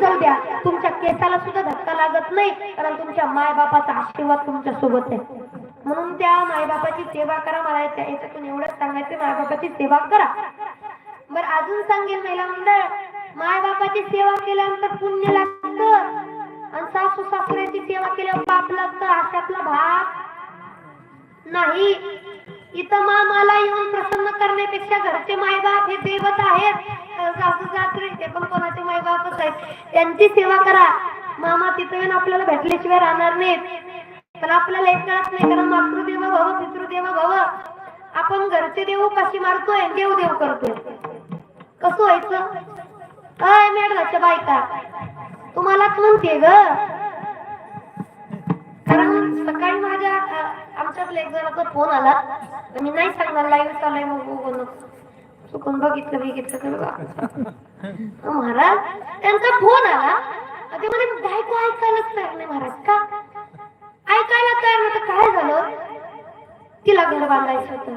जाऊ द्या. तुमच्या केसाला सुद्धा धक्का लागत नाही कारण तुमच्या मायबापाचा आशीर्वाद तुमच्यासोबत आहे. म्हणून त्या मायबापाची सेवा करा मला याच्यातून एवढंच सांगायचं मायबापाची सेवा करा. बर अजून सांगेल महिला मंडळ मायबापाची सेवा केल्यानंतर पुण्य लागतं आणि सासू सासऱ्याची सेवा केल्यावर पाप लागतं अशातला भाग नाही. इथं मामाला येऊन प्रसन्न करण्यापेक्षा घरचे मायबाप हे देवत आहेत. अं, सासू सासरे ते पण कोणाचे मायबापच आहेत. त्यांची सेवा करा. मामा तिथं येऊन आपल्याला भेटल्याशिवाय राहणार नाहीत. पण आपल्याला एक कळत नाही कारण मातृदेव भव पितृदेव भव. आपण घरचे देव कशी मारतोय देव देव करतोय? कसं व्हायचं? अय मॅडमच्या बायका तुम्हालाच म्हणते ग. सकाळी माझ्या अ, आमच्यातल्या एक जणाचा फोन आला. तर मी नाही सांगणार लाईव्ह चाललाय मग बघून चुकून बघितलं बघितलं तर बघा. अ, महाराज त्यांचा फोन आला. ते म्हणे बायको ऐकायलाच तयार नाही महाराज का? ऐकायला तयार नाही काय झालं? तिला घर बांधायचं होतं.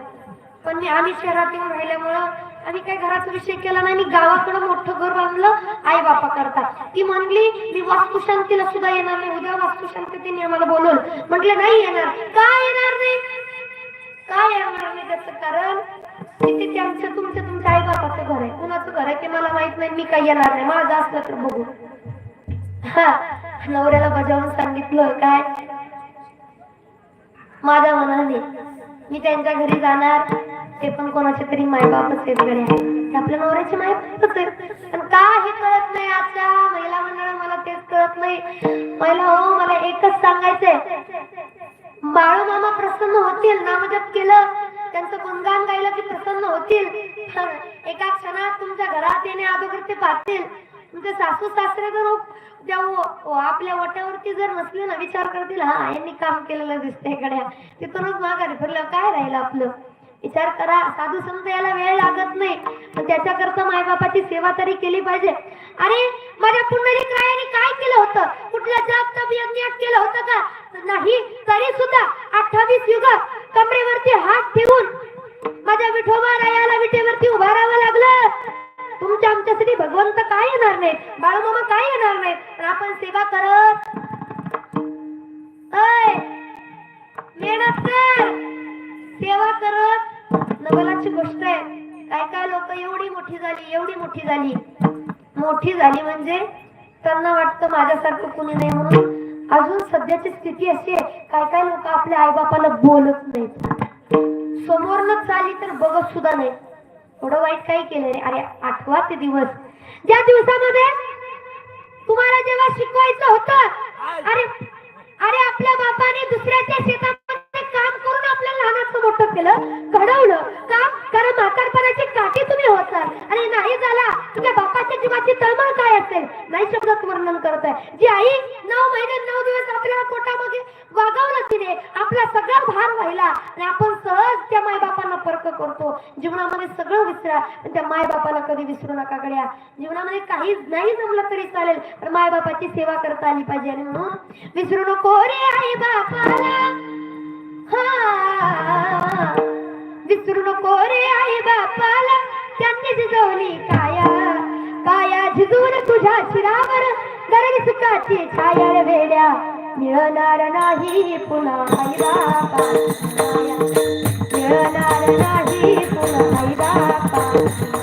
पण मी आम्ही शहरात येऊन राहिल्यामुळं आणि काय घराचा विषय केला नाही मी गावाकडे मोठं घर बांधलं आई बापा करता ती म्हणली मी वास्तुशांतीला सुद्धा येणार नाही उद्या वास्तुशांती तिने आम्हाला बोलवलं. म्हटलं नाही येणार. का येणार नाही? का येणार नाही त्याचं कारण? तिथे त्यांचं तुमचं तुमच्या आई बापाचं घर आहे. कुणाचं घर आहे ते मला माहीत नाही मी काही येणार नाही. माझं असलं तर बघू. हा. नवऱ्याला बजावून सांगितलं काय? माझ्या मनाने. मी त्यांच्या घरी जाणार. ते पण कोणाचे तरी मायबापच आहेत. घरी ते आपल्या नवऱ्याचे मायबापच आहेत. पण का हे कळत नाही आपल्या महिला मंडळ मला तेच कळत नाही. महिला हो मला एकच सांगायचंय. बाळू मामा प्रसन्न होतील नामजप केलं. त्यांचं गुणगान गायलं की प्रसन्न होतील. एका क्षणात तुमच्या घरात येणे अगोदर ते पाहतील. तुमचे सासू सासरे जर त्या आपल्या वट्यावरती जर नसले ना विचार करतील हा यांनी काम केलेलं दिसतंय गड्या. तिथूनच माघारी फिरलं. काय राहिलं आपलं? विचार करा. साधू संत याला वेळ लागत नाही. पण त्याच्याकरता मायबापाची सेवा तरी केली पाहिजे. अरे माझ्या पुंडली काय आणि काय केलं होतं? कुठल्या जाप तप यज्ञात केलं होतं का? नाही तरी सुद्धा अठ्ठावीस युग कमरेवरती हात ठेवून माझ्या विठोबा रायाला विटेवरती उभारावं लागलं. तुमच्या आमच्यासाठी भगवंत काय येणार नाही बाळूमामा काय येणार नाही पण आपण सेवा करत. मेहनत कर सेवा करत. नवलाची गोष्ट आहे. काय काय लोक एवढी मोठी झाली एवढी मोठी झाली. मोठी झाली म्हणजे त्यांना वाटतं माझ्यासारखं कुणी नाही म्हणून. अजून सध्याची स्थिती अशी आहे काय काय लोक आपल्या आईबापाला बोलत नाहीत. समोरनं चाली तर बघत सुद्धा नाही थोडं वाईट काही केलं रे अरे आठवा ते दिवस. ज्या दिवसामध्ये तुम्हाला जेव्हा शिकवायचं होतं अरे अरे आपल्या बापाने दुसऱ्याच्या करून आपल्याला लहानाचं मोठं केलं घडवलं का कारण म्हातारपणाची काठी तुम्ही होतात आणि नाही झाला तुझ्या बापाच्या जीवाची तळमळ काय असेल? नाही शब्दात वर्णन करत आहे. जी आई नऊ महिने नऊ दिवस आपल्या पोटामध्ये वागवलं तिने आपला सगळा भार व्हायला आणि आपण सहज त्या मायबापांना पर्क करतो. जीवनामध्ये सगळं विसरा पण त्या मायबापाला कधी विसरू नका गड्या. जीवनामध्ये काही नाही जमलं तरी चालेल पण मायबापाची सेवा करता आली पाहिजे. आणि म्हणून विसरू नको रे आई बापाला. झिजवली काया काया झिजून तुझ्या शिरावर गरज सुखाची छाया वेड्या. मिळणार नाही पुन्हा मिळणार नाही पुन्हा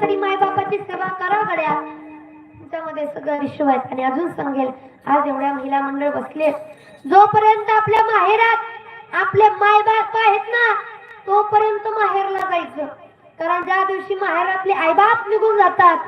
तरी माय बापाची सेवा करा गड्या. तुमच्यामध्ये सगळं विश्व आहे. आणि अजून सांगेल आज एवढ्या महिला मंडळ बसले जोपर्यंत आपल्या माहेरात आपले माय बाप आहेत ना तोपर्यंत माहेरला जायचं. कारण ज्या दिवशी माहेरातले आईबाप निघून जातात